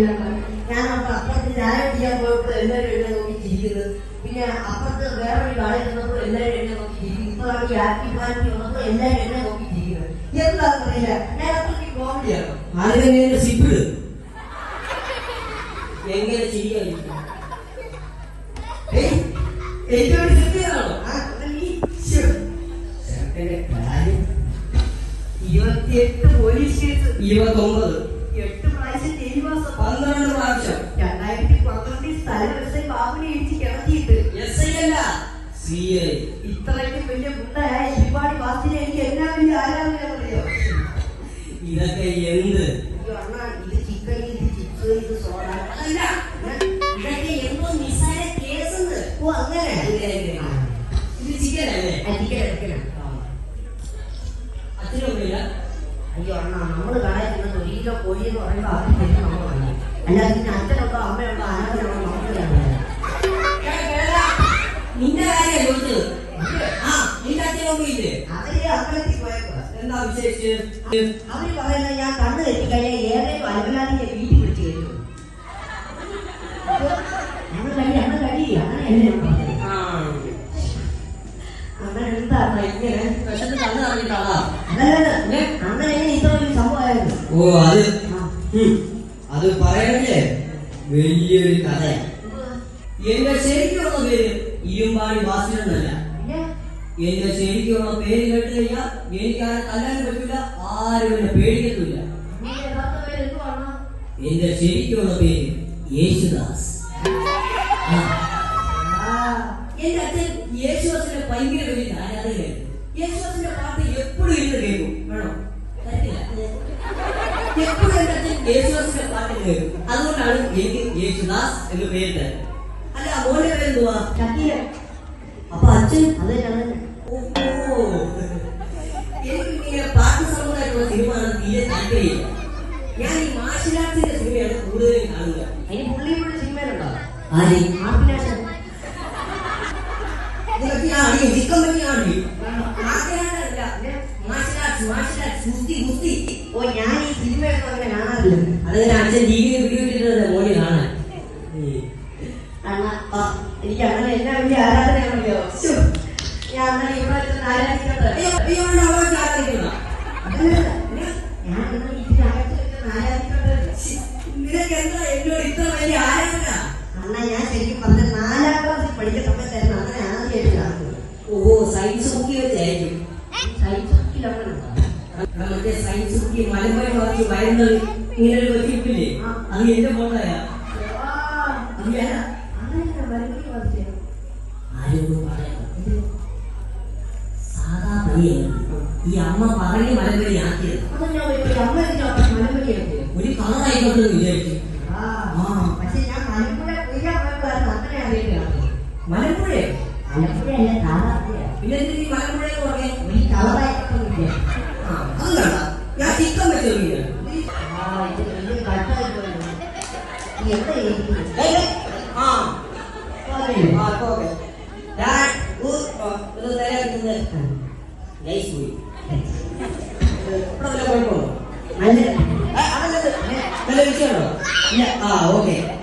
അറിയില്ല ഞാൻ അപ്പൊ അപ്പുറത്ത് ചായ കുടിക്കാൻ പോയപ്പോൾ എല്ലാവരും എന്നെ നോക്കി ചിരിക്കുന്നത് പിന്നെ അപ്പുറത്ത് വേറൊരു കടയിൽ നിന്നപ്പോൾ എല്ലാവരും എന്നെ നോക്കി ചിരിക്കുന്നു. ഇപ്പോഴാണ് ഈ ആക്ടി പാർട്ടി വന്നപ്പോൾ എല്ലാവരും എന്നെ നോക്കി ചിരിക്കുന്നത് എന്താണെന്ന് അറിയില്ല ഞാൻ അത്രയ്ക്ക് കോമഡിയാണ് സിപ്പിട് എങ്ങനെ ഏറ്റവും ആ, ഈ ശ്ശോ. ചെറുക്കന്റെ കാര്യം. ഇരുപത്തിയെട്ട് പോലീസ് കേസ്. ഇരുപത്തൊമ്പത്. എട്ട് പന്ത്രണ്ട് പ്രാവശ്യം. രണ്ടായിരത്തി പന്ത്രണ്ടിൽ സ്ഥലം എസ് ഐ ബാബുനെ ഇടിച്ച് കിടത്തിയിട്ട്. എസ് ഐ അല്ല. C I. ഇത്രയ്ക്ക് വലിയ ഗുണ്ടയായ ഒരുപാട് വാസിനെ എനിക്ക് എല്ലാം വലിയ ആരാധനയോ ഇതൊക്കെ എന്ത്? അണ്ണാ ഇത് ചിക്കൻ ഇത് ചിപ്സ് ഇത് സോഡ അല്ല ഇതൊക്കെ എന്തോ നിസ്സാര കേസെന്ന് ഓ അങ്ങനെ. ഇത് ചിക്കൻ അല്ലേ? അടിക്കണം അടിക്കണം അച്ഛനൊന്നുമില്ല അയ്യോ അണ്ണാ നമ്മൾ കടയിൽ ഒരു കിലോ കോഴി എന്ന് പറയുമ്പോൾ അതിന് പറ്റും നമ്മൾ വാങ്ങി അല്ലാതെ പിന്നെ അച്ഛനുണ്ടോ അമ്മയുണ്ടോ അനാഥനുണ്ടോ നമുക്ക് നിന്റെ കാര്യം ചോദിച്ചത് ആ നിന്റെ അച്ഛനൊന്നുമില്ലേ അവർ അമ്പലത്തിൽ പോയപ്പോ എന്താ വിശേഷിച്ച്? അവർ പറയുന്നത് ഞാൻ കണ്ണു തെറ്റിക്കഴിഞ്ഞാൽ ഏതെങ്കിലും അലവലാതിന്റെ വീട്ടിൽ പിടിച്ചു കഴിഞ്ഞു ഞങ്ങൾ കഴി ഞങ്ങൾ പറഞ്ഞത്? ആ. അങ്ങനെ എന്താണ് ഇങ്ങനെ? വിശന്ന് കണ്ണ് അറിഞ്ഞിട്ടാളാ അതല്ല അങ്ങനെ ഓ അത്. അത് പറയണല്ലേ? വലിയൊരു കഥ. എന്റെ ശരിക്കുള്ള പേര് ഇരുമ്പാടി വാസിലെന്നല്ല പിന്നെ എന്റെ ശരിക്കുള്ള പേര് കേട്ടില്ല. എനിക്ക് ആരെ തല്ലാൻ പറ്റില്ല ആരും എന്നെ പേടിക്കത്തില്ല. എന്റെ ശരിക്കുള്ള പേര് യേശുദാസ്. എന്റെ അച്ഛൻ യേശുദാസിന്റെ ഭയങ്കര വലിയ ആരാധകയായിരുന്നു യേശുദാസിന്റെ പാട്ട് എപ്പോഴും ഇരുന്ന് കേൾക്കും. വേണോ. എപ്പോഴും എന്റെ അച്ഛൻ യേശുദാസിന്റെ പാട്ട് കേൾക്കും അതുകൊണ്ടാണ് എനിക്ക് യേശുദാസ് എന്ന് പേര് തരുന്നത് അല്ല മോന്റെ പേരെന്തുവാ ഷക്കീല അപ്പൊ അച്ഛൻ അത് തന്നെ ഓ എനിക്ക് ഇങ്ങനെ പാട്ട് സംബന്ധമായിട്ടുള്ള സിനിമയാണ് തീരെ താല്പര്യമില്ല ഞാൻ ഈ മാർഷൽ ആർട്സിന്റെ സിനിമയാണ് കൂടുതലും കാണുക അതിന് പുള്ളിയുടെ സിനിമയിലുണ്ടോ ആര് ആർപ്പിനാശൻ ഇതൊക്കെ ഞാൻ അറിയും ചിക്കൻ പറ്റി ഞാൻ അറിയും ആഗ്രഹമല്ല മാർഷൽ ഓ ഞാൻ ഈ സിനിമയൊന്നും അങ്ങനെ കാണാറില്ല അതങ്ങനെ അച്ഛൻ ടി വീഡിയോ ഇട്ടിട്ടുണ്ട് മോനെ കാണാൻ എനിക്ക് അങ്ങനെ എന്നാ വലിയ ആരാധനയാണല്ലോ. ഞാൻ അങ്ങനെ ഇവിടെ വെച്ച് അണ്ണാ ഞാൻ ശരിക്കും പറഞ്ഞ നാലാം ക്ലാസ്സിൽ പഠിക്കുന്ന സമയത്തായിരുന്നു അങ്ങനെ ആദ്യമായിട്ട് ഓ സയൻസ് ബുക്കി വെച്ചായിരിക്കും മറ്റേ സയൻസ് കുട്ടി മലമ്പഴം വാക്കി വരുന്നത് ഇങ്ങനെ ഒരു വെച്ചിട്ടില്ലേ. അത് എന്റെ ഫോട്ടോയാ. സാധാ പണിയാണ് ഈ അമ്മ പറഞ്ഞ് മലമ്പഴി ആക്കിയത് ഒരു എന്ന് വിചാരിച്ചു മലമ്പുഴ സാധാരണ പിന്നെ എന്തിനാ ഈ മലമ്പുഴ എന്ന് പറഞ്ഞേ ഒരു കളറായിട്ടൊന്നുമില്ല ആ അത് കണ്ട ഞാൻ ചിക്കൻ വെച്ചിരിക്കുന്നത് ആ ഇത് വലിയ കട്ടായി